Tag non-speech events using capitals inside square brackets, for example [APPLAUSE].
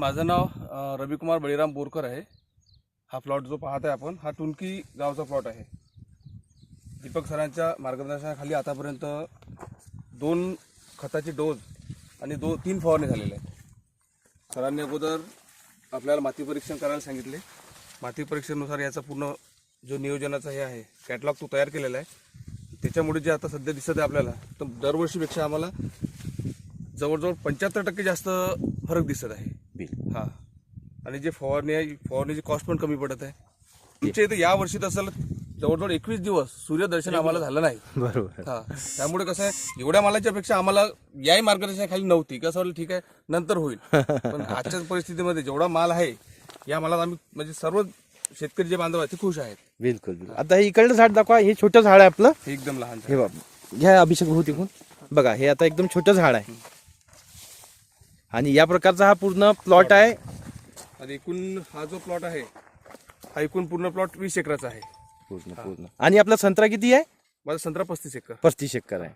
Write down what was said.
माझं नाव रविकुमार बळीराम बोरकर आहे. हा प्लॉट जो पाहत आहे आपण हा टुनकी गावचा प्लॉट आहे. दीपक सरांच्या मार्गदर्शनाखाली आतापर्यंत दोन खताचे डोज आणि दोन तीन फवारणी झालेले आहेत. सरांनी अगोदर आपल्याला माती परीक्षण करायला सांगितले. माती परीक्षणानुसार याचा पूर्ण जो नियोजनाचा हे आहे कॅटलॉग तो तयार केलेला आहे. त्याच्यामुळे जे आता सध्या दिसत आहे आपल्याला तर दरवर्षीपेक्षा आम्हाला जवळजवळ पंच्याहत्तर टक्के जास्त फरक दिसत आहे. हा. आणि जे फवारणी आहे फवारणीची कॉस्ट पण कमी पडत आहे. तुमच्या इथे या वर्षी तसं जवळजवळ एकवीस दिवस सूर्यदर्शन आम्हाला झालं नाही. बरोबर. हा. त्यामुळे कसं आहे एवढ्या मालाच्या पेक्षा आम्हाला याही मार्गदर्शनाखाली नव्हती. कसं वाटलं ठीक आहे नंतर होईल. [LAUGHS] पण आजच्या परिस्थितीमध्ये जेवढा माल आहे या मालात आम्ही म्हणजे सर्व शेतकरी जे बांधव आहेत ते खुश आहेत. बिलकुल बिलकुल. आता हे इकडलं झाड दाखवा हे छोटं झाड आहे आपलं. हे एकदम लहान हे बाबा घ्या अभिषेक भाऊ तिकून बघा हे आता एकदम छोटं झाड आहे. आणि या प्रकारचा हा पूर्ण प्लॉट आहे. आणि एकूण हा जो प्लॉट आहे हा एकूण पूर्ण प्लॉट वीस एकराचा आहे. पूर्ण पूर्ण. आणि आपला संत्रा किती आहे? माझा संत्रा पस्तीस एकर. पस्तीस एकर आहे.